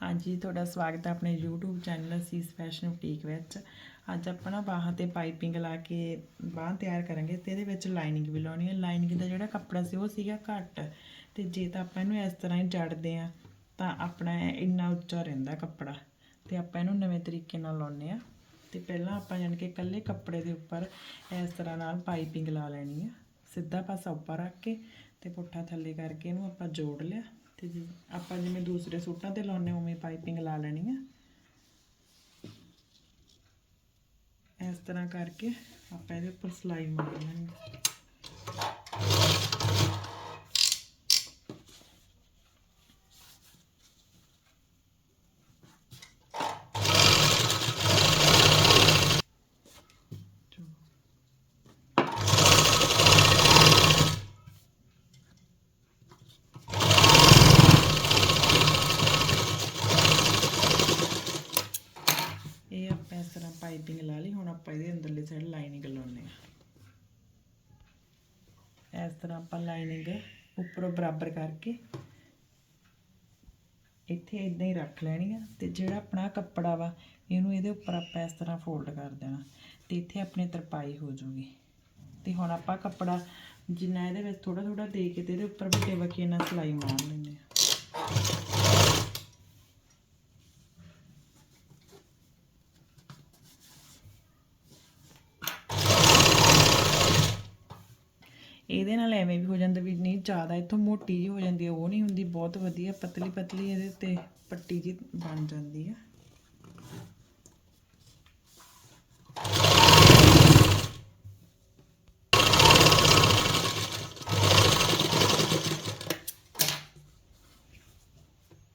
ਹਾਂਜੀ, ਤੁਹਾਡਾ ਸਵਾਗਤ ਹੈ ਆਪਣੇ YouTube ਚੈਨਲ ਸੀਸ ਫੈਸ਼ਨ ਬੁਟੀਕ ਵਿੱਚ। ਅੱਜ ਆਪਾਂ ਨਾ ਬਾਹਾਂ ਤੇ ਪਾਈਪਿੰਗ ਲਾ ਕੇ ਬਾਹਾਂ ਤਿਆਰ ਕਰਾਂਗੇ ਤੇ ਇਹਦੇ ਵਿੱਚ ਲਾਈਨਿੰਗ ਵੀ ਲਾਉਣੀ ਹੈ। ਲਾਈਨਿੰਗ ਦਾ ਜਿਹੜਾ ਕੱਪੜਾ ਸੀ, ਉਹ ਸੀਗਾ ਘੱਟ। ਤੇ ਜੇ ਤਾਂ ਆਪਾਂ ਇਹਨੂੰ ਇਸ ਤਰ੍ਹਾਂ ਹੀ ਜੜਦੇ ਆ ਤਾਂ ਆਪਣਾ ਇੰਨਾ ਉੱਚਾ ਰਹਿੰਦਾ ਕੱਪੜਾ। ਤੇ ਆਪਾਂ ਇਹਨੂੰ ਨਵੇਂ ਤਰੀਕੇ ਨਾਲ ਲਾਉਨੇ ਆ ਤੇ ਪਹਿਲਾਂ ਆਪਾਂ ਜਾਣ ਕੇ ਇਕੱਲੇ ਕੱਪੜੇ ਦੇ ਉੱਪਰ ਇਸ ਤਰ੍ਹਾਂ ਨਾਲ ਪਾਈਪਿੰਗ ਲਾ ਲੈਣੀ ਆ ਸਿੱਧਾ ਪਾਸਾ ਉੱਪਰ ਰੱਖ ਕੇ ਤੇ ਪੁੱਠਾ ਥੱਲੇ ਕਰਕੇ ਇਹਨੂੰ ਆਪਾਂ ਜੋੜ ਲਿਆ। ਤੇ ਜੀ, ਆਪਾਂ ਜਿਵੇਂ ਦੂਸਰੇ ਸੂਟਾਂ ਤੇ ਲਾਉਨੇ ਉਵੇਂ ਪਾਈਪਿੰਗ ਲਾ ਲੈਣੀ ਆ। ਇਸ ਤਰ੍ਹਾਂ ਕਰਕੇ ਆਪਾਂ ਇਹਦੇ ਉੱਪਰ ਸਲਾਈ ਮਾਰ ਲੈਣੀ ਇਹ ਆਪਾਂ ਇਸ ਤਰ੍ਹਾਂ ਪਾਈਪਿੰਗ ਲਾ ਲਈ ਹੁਣ ਆਪਾਂ ਸਾਈਡ ਲਾਈਨਿੰਗ ਲਾਉਣੀ ਆ ਇਸ ਤਰ੍ਹਾਂ ਆਪਾਂ ਲਾਈਨਿੰਗ ਉੱਪਰੋਂ ਬਰਾਬਰ ਕਰਕੇ ਇੱਥੇ ਇਦਾਂ ਹੀ ਰੱਖ ਲੈਣੀ ਆ ਤੇ ਜਿਹੜਾ ਆਪਣਾ ਕੱਪੜਾ ਵਾ, ਇਹਨੂੰ ਇਹਦੇ ਉੱਪਰ ਆਪਾਂ ਇਸ ਤਰ੍ਹਾਂ ਫੋਲਡ ਕਰ ਦੇਣਾ ਤੇ ਇੱਥੇ ਆਪਣੀ ਤਰਪਾਈ ਹੋ ਜੂਗੀ ਤੇ ਹੁਣ ਆਪਾਂ ਕੱਪੜਾ ਜਿੰਨਾ ਇਹਦੇ ਵਿੱਚ ਥੋੜਾ ਥੋੜਾ ਦੇ ਕੇ ਤੇ ਇਹਦੇ ਉੱਪਰ ਵੱਡੇ ਵਕੀਏ ਨਾਲ ਸਿਲਾਈ ਮਾਰ ਲੈਂਦੇ ਆ ਇਹਦੇ ਨਾਲ ਐਵੇਂ ਵੀ ਹੋ ਜਾਂਦਾ ਵੀ ਨਹੀਂ, ਜ਼ਿਆਦਾ ਇੱਥੋਂ ਮੋਟੀ ਜੀ ਹੋ ਜਾਂਦੀ ਹੈ, ਉਹ ਨਹੀਂ ਹੁੰਦੀ, ਬਹੁਤ ਵਧੀਆ, ਪਤਲੀ ਪਤਲੀ ਇਹਦੇ ਤੇ ਪੱਟੀ ਜੀ ਬਣ ਜਾਂਦੀ ਹੈ।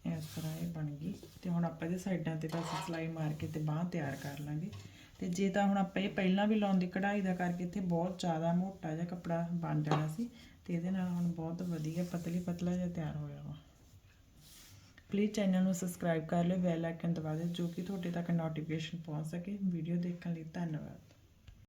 ਇਸ ਤਰ੍ਹਾਂ ਇਹ ਬਣ ਗਈ ਤੇ ਹੁਣ ਆਪਾਂ ਇਹਦੇ ਸਾਈਡਾਂ ਤੇ ਬਸ ਸਿਲਾਈ ਮਾਰ ਕੇ ਤੇ ਬਾਹ ਤਿਆਰ ਕਰ ਲਾਂਗੇ। ਤੇ ਜੇ ਤਾਂ ਹੁਣ ਆਪਾਂ ਇਹ ਪਹਿਲਾਂ ਵੀ ਲਾਉਂਦੀ, ਕਢਾਈ ਦਾ ਕਰਕੇ ਇੱਥੇ ਬਹੁਤ ਜ਼ਿਆਦਾ ਮੋਟਾ ਜਿਹਾ ਕੱਪੜਾ ਬਣ ਜਾਣਾ ਸੀ ਤੇ ਇਹਦੇ ਨਾਲ ਹੁਣ ਬਹੁਤ ਵਧੀਆ ਪਤਲੀ ਪਤਲਾ ਜਿਹਾ ਤਿਆਰ ਹੋਇਆ ਵਾ। ਪਲੀਜ਼ ਚੈਨਲ ਨੂੰ ਸਬਸਕ੍ਰਾਈਬ ਕਰ ਲਿਓ ਬੈਲ ਆਈਕਨ ਦਬਾ ਦਿਓ, ਜੋ ਕਿ ਤੁਹਾਡੇ ਤੱਕ ਨੋਟੀਫਿਕੇਸ਼ਨ ਪਹੁੰਚ ਸਕੇ। ਵੀਡੀਓ ਦੇਖਣ ਲਈ ਧੰਨਵਾਦ।